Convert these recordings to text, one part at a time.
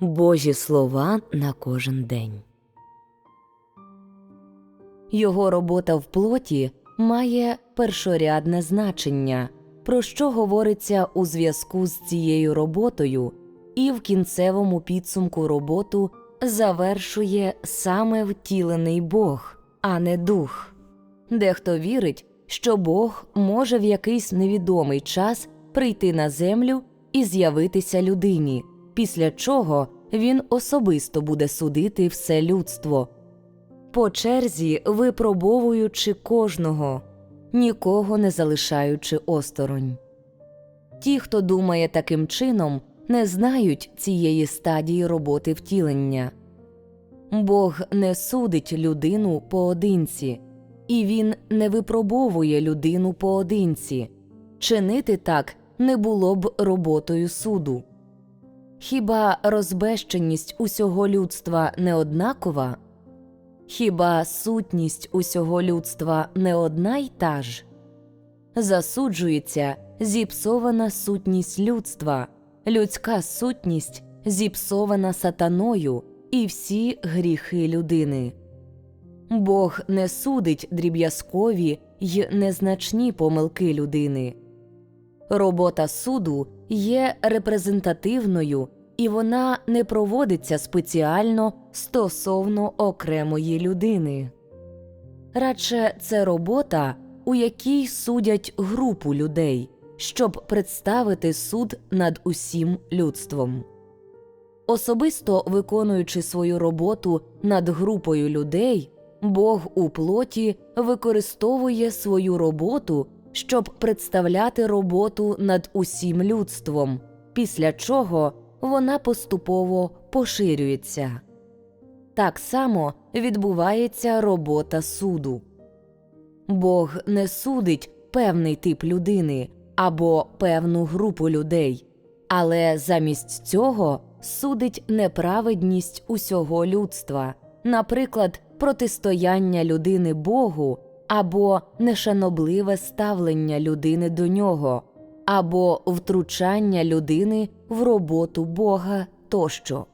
Божі слова на кожен день. Його робота в плоті має першорядне значення, про що говориться у зв'язку з цією роботою, і в кінцевому підсумку роботу завершує саме втілений Бог, а не дух. Дехто вірить, що Бог може в якийсь невідомий час прийти на землю і з'явитися людині, після чого він особисто буде судити все людство, по черзі випробовуючи кожного, нікого не залишаючи осторонь. Ті, хто думає таким чином, не знають цієї стадії роботи втілення. Бог не судить людину поодинці, і він не випробовує людину поодинці. Чинити так не було б роботою суду. Хіба розбещеність усього людства не однакова? Хіба сутність усього людства не одна й та ж? Засуджується зіпсована сутність людства, людська сутність зіпсована сатаною і всі гріхи людини. Бог не судить дріб'язкові й незначні помилки людини. Робота суду є репрезентативною і вона не проводиться спеціально стосовно окремої людини. Радше це робота, у якій судять групу людей, щоб представити суд над усім людством. Особисто виконуючи свою роботу над групою людей, Бог у плоті використовує свою роботу, щоб представляти роботу над усім людством, після чого вона поступово поширюється. Так само відбувається робота суду. Бог не судить певний тип людини або певну групу людей, але замість цього судить неправедність усього людства, наприклад, протистояння людини Богу або нешанобливе ставлення людини до нього, або втручання людини в роботу Бога тощо.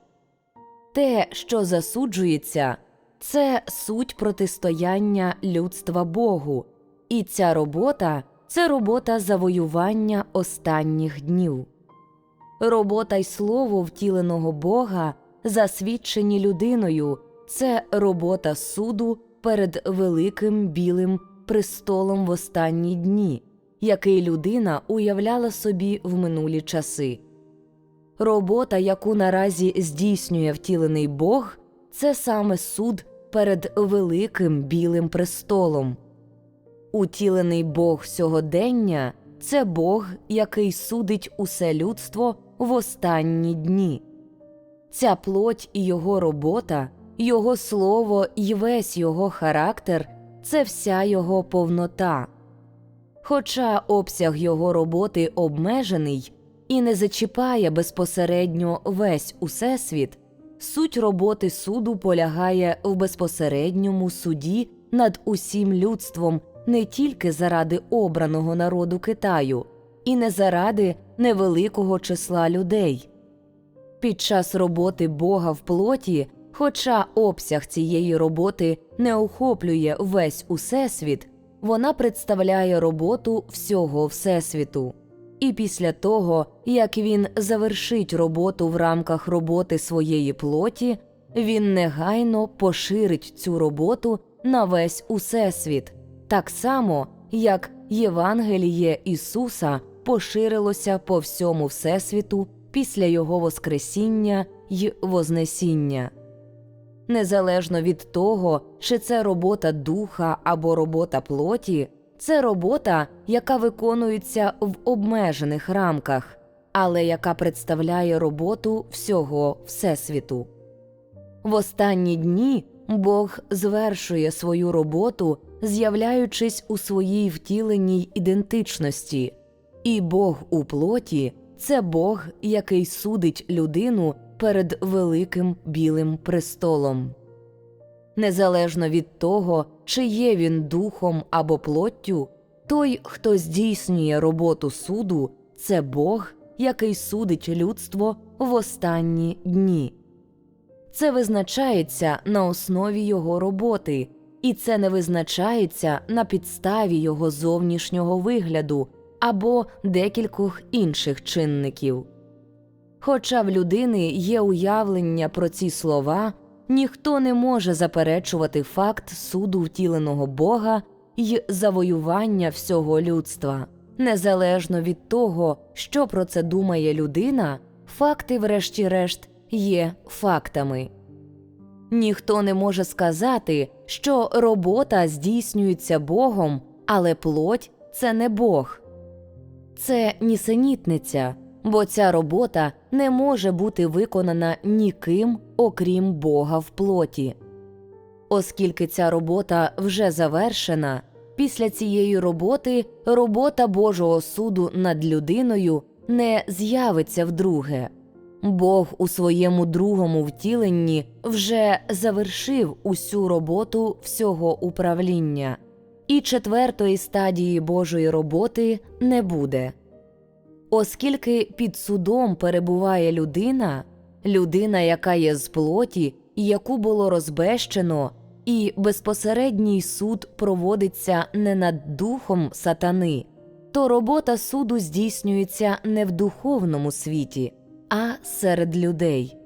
Те, що засуджується, це суть протистояння людства Богу, і ця робота це робота завоювання останніх днів. Робота й слово втіленого Бога, засвідчені людиною, це робота суду перед великим білим престолом в останні дні, який людина уявляла собі в минулі часи. Робота, яку наразі здійснює втілений Бог, це саме суд перед великим білим престолом. Утілений Бог сьогодення це Бог, який судить усе людство в останні дні. Ця плоть і його робота, його слово і весь його характер це вся його повнота. Хоча обсяг його роботи обмежений і не зачіпає безпосередньо весь усесвіт, суть роботи суду полягає в безпосередньому суді над усім людством не тільки заради обраного народу Китаю, і не заради невеликого числа людей. Під час роботи Бога в плоті, хоча обсяг цієї роботи не охоплює весь усесвіт, вона представляє роботу всього Всесвіту. І після того, як він завершить роботу в рамках роботи своєї плоті, він негайно поширить цю роботу на весь усесвіт, так само, як Євангеліє Ісуса поширилося по всьому Всесвіту після Його Воскресіння й Вознесіння. Незалежно від того, чи це робота духа або робота плоті, це робота, яка виконується в обмежених рамках, але яка представляє роботу всього Всесвіту. В останні дні Бог звершує свою роботу, з'являючись у своїй втіленій ідентичності, і Бог у плоті це Бог, який судить людину перед великим білим престолом. Незалежно від того, чи є він духом або плоттю, той, хто здійснює роботу суду, це Бог, який судить людство в останні дні. Це визначається на основі його роботи, і це не визначається на підставі його зовнішнього вигляду або декількох інших чинників. Хоча в людини є уявлення про ці слова, ніхто не може заперечувати факт суду втіленого Бога й завоювання всього людства. Незалежно від того, що про це думає людина, факти, врешті-решт, є фактами. Ніхто не може сказати, що робота здійснюється Богом, але плоть це не Бог. Це нісенітниця, бо ця робота не може бути виконана ніким, окрім Бога в плоті. Оскільки ця робота вже завершена, після цієї роботи робота Божого суду над людиною не з'явиться вдруге. Бог у своєму другому втіленні вже завершив усю роботу всього управління, і четвертої стадії Божої роботи не буде. Оскільки під судом перебуває людина, людина, яка є з плоті, і яку було розбещено, і безпосередній суд проводиться не над духом сатани, то робота суду здійснюється не в духовному світі, а серед людей.